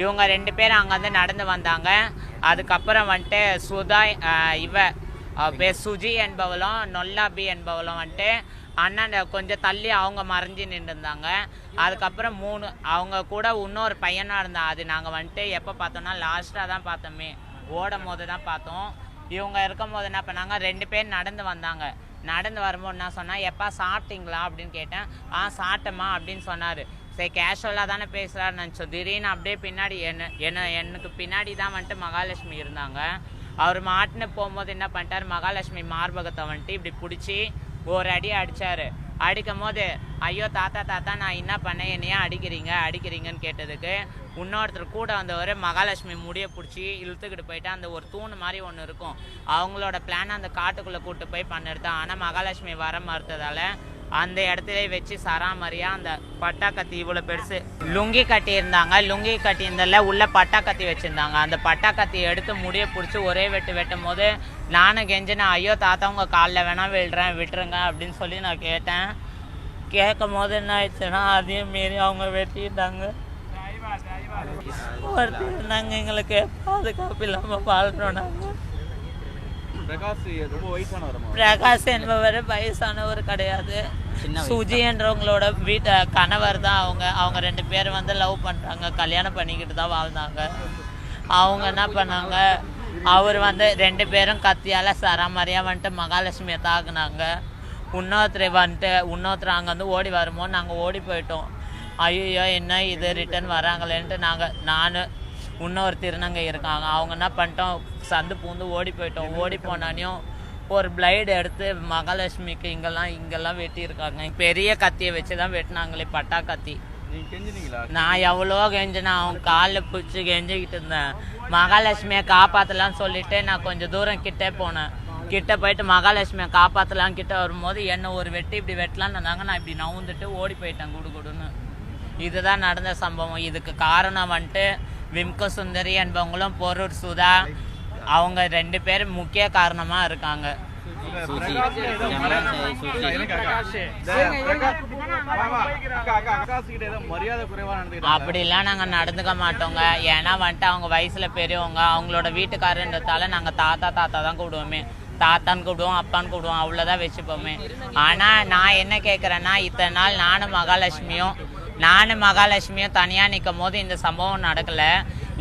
இவங்க ரெண்டு பேரும் அங்கேருந்து நடந்து வந்தாங்க. அதுக்கப்புறம் வந்துட்டு சுதா இவ பேர் சுஜி என்பவளும் நொல்லாபி என்பவளும் வந்துட்டு அண்ணன் கொஞ்சம் தள்ளி அவங்க மறைஞ்சு நின்றுருந்தாங்க அதுக்கப்புறம் மூணு அவங்க கூட இன்னொரு பையனாக இருந்தான். அது நாங்கள் வந்துட்டு எப்போ பார்த்தோம்னா லாஸ்ட்டாக தான் பார்த்தோமே. ஓடும் போது தான் பார்த்தோம். இவங்க இருக்கும் போது என்ன பண்ணாங்க? ரெண்டு பேர் நடந்து வந்தாங்க. நடந்து வரும்போது என்ன சொன்னா எப்பா சாப்பிட்டீங்களா? அப்படின்னு கேட்டேன். ஆ சாப்பிட்டேம்மா அப்படின்னு சொன்னார். சரி கேஷுவலாக தானே பேசுகிறான்னு நினச்சோம். திடீர்னு அப்படியே பின்னாடி என்ன என்ன எனக்கு பின்னாடி தான் வந்துட்டு மகாலட்சுமி இருந்தாங்க. அவர் மாட்டுன்னு போகும்போது என்ன பண்ணிட்டார்? மகாலட்சுமி மார்பகத்தை வந்துட்டு இப்படி பிடிச்சி ஒரு அடி அடித்தார் அடிக்கும் போது ஐயோ தாத்தா தாத்தா நான் என்ன பண்ணேன்? என்னையா அடிக்கிறீங்க? அடிக்கிறீங்கன்னு கேட்டதுக்கு இன்னொருத்தர் கூட வந்தவர் மகாலட்சுமி முடியை பிடிச்சி இழுத்துக்கிட்டு போயிட்டு அந்த ஒரு தூண் மாதிரி ஒன்று இருக்கும். அவங்களோட பிளான் அந்த காட்டுக்குள்ளே கூட்டு போய் பண்ணிருந்தேன் ஆனால் மகாலட்சுமி வர மறுத்ததால் அந்த இடத்துல வச்சு சராமரியா அந்த பட்டாக்கத்தி இவ்வளோ பெருசு லுங்கி கட்டி இருந்தாங்க. லுங்கி கட்டி இருந்ததில் உள்ள பட்டாக்கத்தி வச்சுருந்தாங்க. அந்த பட்டாக்கத்தி எடுத்து முடிய பிடிச்சி ஒரே வெட்டு வெட்டும் போது நானும் கெஞ்சினேன் ஐயோ தாத்தா உங்கள் காலில் வேணால் விழுறேன் விட்டுருங்க அப்படின்னு சொல்லி நான் கேட்டேன். கேட்கும் போது என்ன ஆயிடுச்சுன்னா அதையும் மீறி அவங்க வெட்டிட்டாங்க. ஒருத்தர் இருந்தாங்க எங்களுக்கு பாதுகாப்பு இல்லாமல் வாழ்றோம் நாங்கள் பிரகாஷ் ரொம்ப வயசானவரமா பிரகாஷ் என்பவர் வயசானவர் கிடையாது. சுஜி என்றவங்களோட வீட்டு கணவர் தான் அவங்க. அவங்க ரெண்டு பேரும் வந்து லவ் பண்ணுறாங்க கல்யாணம் பண்ணிக்கிட்டு தான் வாழ்ந்தாங்க. அவங்க என்ன பண்ணாங்க? அவர் வந்து ரெண்டு பேரும் கத்தியால் சராமரியாக வந்துட்டு மகாலட்சுமியை தாக்குனாங்க. இன்னொருத்தர் வந்துட்டு இன்னொருத்தர் அங்கே வந்து ஓடி வரும்போது நாங்கள் ஓடி போயிட்டோம். ஐயோ என்ன இது? ரிட்டர்ன் வராங்களேன்ட்டு நாங்கள் நான் இன்னொரு திருநங்கை இருக்காங்க. அவங்க என்ன பண்ணிட்டோம்? சந்து பூந்து ஓடி போயிட்டோம். ஓடி போனானையும் ஒரு பிளைடு எடுத்து மகாலட்சுமிக்கு இங்கெல்லாம் இங்கெல்லாம் வெட்டியிருக்காங்க பெரிய கத்தியை வச்சு தான் வெட்டினாங்களே பட்டா கத்தி. நான் எவ்வளோ கெஞ்சினேன். அவன் காலில் பிடிச்சி கெஞ்சிக்கிட்டு இருந்தேன். மகாலட்சுமியை காப்பாற்றலாம்னு சொல்லிட்டு நான் கொஞ்சம் தூரம் கிட்டே போனேன். கிட்ட போயிட்டு மகாலட்சுமியை காப்பாற்றலாம் கிட்ட வரும்போது என்ன ஒரு வெட்டி இப்படி வெட்டலான்னு இருந்தாங்க நான் இப்படி நவுந்துட்டு ஓடி போயிட்டேன் குடு குடுன்னு. இதுதான் நடந்த சம்பவம். இதுக்கு காரணம் வந்துட்டு விம்க சுந்தரி என்பவங்களும் பொருள் சுதா. அவங்க ரெண்டு பேரும் முக்கிய காரணமாக இருக்காங்க. அப்படிலாம் நாங்கள் நடந்துக்க மாட்டோங்க. ஏன்னா வந்துட்டு அவங்க வயசில் பெரியவங்க. அவங்களோட வீட்டுக்காரன்றதால நாங்கள் தாத்தா தாத்தா தான் கூடுவோமே. தாத்தான்னு கூப்பிடுவோம் அப்பான்னு கூப்பிடுவோம். அவ்வளோதான் வச்சுப்போமே. ஆனால் நான் என்ன கேட்குறேன்னா இத்தனை நாள் நானும் மகாலட்சுமியும் நானும் மகாலட்சுமியும் தனியாக நிற்கும் போது இந்த சம்பவம் நடக்கலை.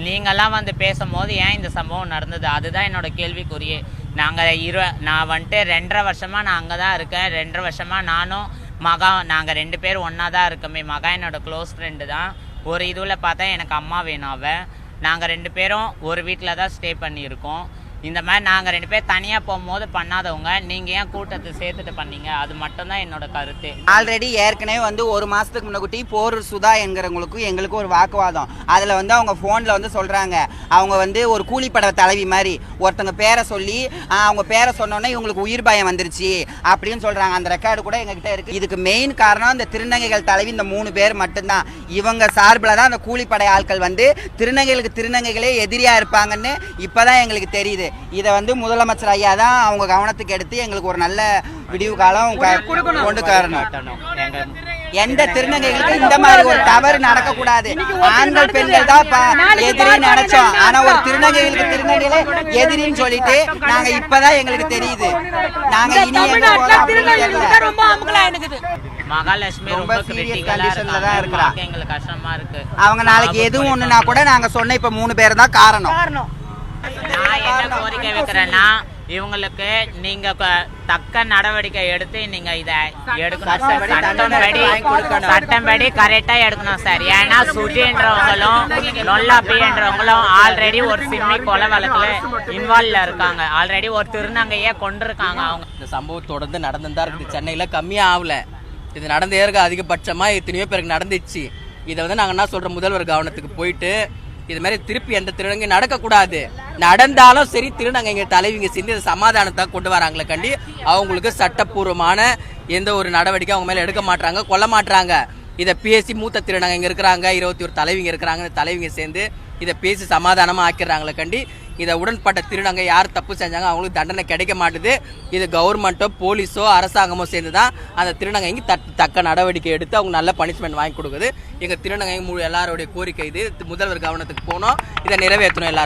நீங்கள்லாம் வந்து பேசும்போது ஏன் இந்த சம்பவம் நடந்தது? அதுதான் என்னோட கேள்விக்குறியே நாங்கள் இரு நான் வந்துட்டு ரெண்டரை வருஷமாக நான் அங்கே தான் இருக்கேன். ரெண்டரை வருஷமாக நானும் மகா நாங்கள் ரெண்டு பேரும் ஒன்றா தான் இருக்கோமே. மகா என்னோடய க்ளோஸ் ஃப்ரெண்டு தான். ஒரு இதுவில் பார்த்தா எனக்கு அம்மா வேணும் அவள் நாங்கள் ரெண்டு பேரும் ஒரு வீட்டில் தான் ஸ்டே பண்ணியிருக்கோம். இந்த மாதிரி நாங்கள் ரெண்டு பேர் தனியாக போகும்போது பண்ணாதவங்க நீங்கள் ஏன் கூட்டத்தை சேர்த்துட்டு பண்ணீங்க? அது மட்டும்தான் என்னோட கருத்து. ஆல்ரெடி ஏற்கனவே வந்து ஒரு மாதத்துக்கு முன்னாடி போர் சுதா என்கிறவங்களுக்கும் எங்களுக்கும் ஒரு வாக்குவாதம். அதில் வந்து அவங்க ஃபோனில் வந்து சொல்கிறாங்க அவங்க வந்து ஒரு கூலிப்பட தலைவி மாதிரி. ஒருத்தங்க பேரை சொல்லி அவங்க பேரை சொன்னோன்னே இவங்களுக்கு உயிர் பயம் வந்துருச்சு அப்படின்னு சொல்கிறாங்க அந்த ரெக்கார்டு கூட எங்ககிட்ட இருக்குது இதுக்கு மெயின் காரணம் இந்த திருநங்கைகள் தலைவி இந்த மூணு பேர் மட்டும்தான். இவங்க சார்பில் தான் அந்த கூலிப்படை ஆட்கள் வந்து திருநங்கைகளுக்கு திருநங்கைகளே எதிரியாக இருப்பாங்கன்னு இப்போ தான் எங்களுக்கு தெரியுது. இதை வந்து முதலமைச்சர் ஐயா தான் அவங்க கவனத்துக்கு எடுத்து எங்களுக்கு ஒரு நல்ல விடிவு காலம் கொண்டு எந்த திருநங்கைகளுக்கும் இந்த மாதிரி ஒரு தவறு நடக்க கூடாது ஆண்கள் பெண்கள் தான் எதிரின்னு நினைச்சோம். ஆனா ஒரு திருநங்கைகளுக்கு திருநங்கைகளே எதிரின்னு சொல்லிட்டு நாங்க இப்பதான் எங்களுக்கு தெரியுது. நாங்க இனி. மகாலட்சுமி ரொம்ப கிரிட்டிக்கலாக conditionல தான் இருக்காங்க இருக்கா. பார்க்க எங்களுக்கு கஷ்டமா இருக்கு. அவங்க நாளைக்கு எதுவும் ஒண்ணுனா கூட நாங்க சொன்ன இப்ப மூணு பேர் தான் காரணம். நான் என்ன கோரிக்கை வைக்கிறேன்னா இவங்களுக்கு நீங்க தக்க நடவடிக்கை எடுத்து நீங்க இத எடுக்கணும் சார். சட்டம்படி சட்டம்படி கரெக்டா எடுக்கணும் சார். ஏன்னா சுஜின்றவங்களும் நொல்லாப்பின்றவங்களும் ஆல்ரெடி ஒரு சிம்மி கொலை வழக்குல இன்வால்வ்ல இருக்காங்க. ஆல்ரெடி ஒரு திருநங்கையே கொண்டிருக்காங்க அவங்க. இந்த சம்பவம் தொடர்ந்து நடந்து தான் இருக்குது சென்னையில் கம்மியாக ஆகல இது நடந்தே இருக்க அதிகபட்சமாக எத்தனையோ பேருக்கு நடந்துச்சு. இதை வந்து நாங்கள் என்ன சொல்கிறோம் முதல்வர் கவனத்துக்கு போயிட்டு இது மாதிரி திருப்பி எந்த திருநங்கை நடக்கக்கூடாது. நடந்தாலும் சரி திருநங்கைங்க தலைவிங்க சேர்ந்து இந்த சமாதானத்தை கொண்டு வராங்களே கண்டி அவங்களுக்கு சட்டப்பூர்வமான எந்த ஒரு நடவடிக்கை அவங்க மேலே எடுக்க மாட்டாங்க கொல்ல மாட்டாங்க இதை பேசி மூத்த திருநங்கை இங்கே இருக்கிறாங்க இருபத்தி ஒரு தலைவிங்க இருக்கிறாங்க இந்த தலைவிங்க சேர்ந்து இதை பேசி சமாதானமாக ஆக்கிடுறாங்களே கண்டி. இதை உடன்பட்ட திருநங்கை யார் தப்பு செஞ்சாங்க அவங்களுக்கு தண்டனை கிடைக்க மாட்டுது. இது கவர்மெண்ட்டோ போலீஸோ அரசாங்கமோ சேர்ந்து தான் அந்த திருநங்கைக்கு தட் தக்க நடவடிக்கை எடுத்து அவங்க நல்ல பனிஷ்மெண்ட் வாங்கி கொடுக்குது. எங்கள் திருநங்கை முழு எல்லாருடைய கோரிக்கை இது. முதல்வர் கவனத்துக்கு போனோம். இதை நிறைவேற்றணும் எல்லாரும்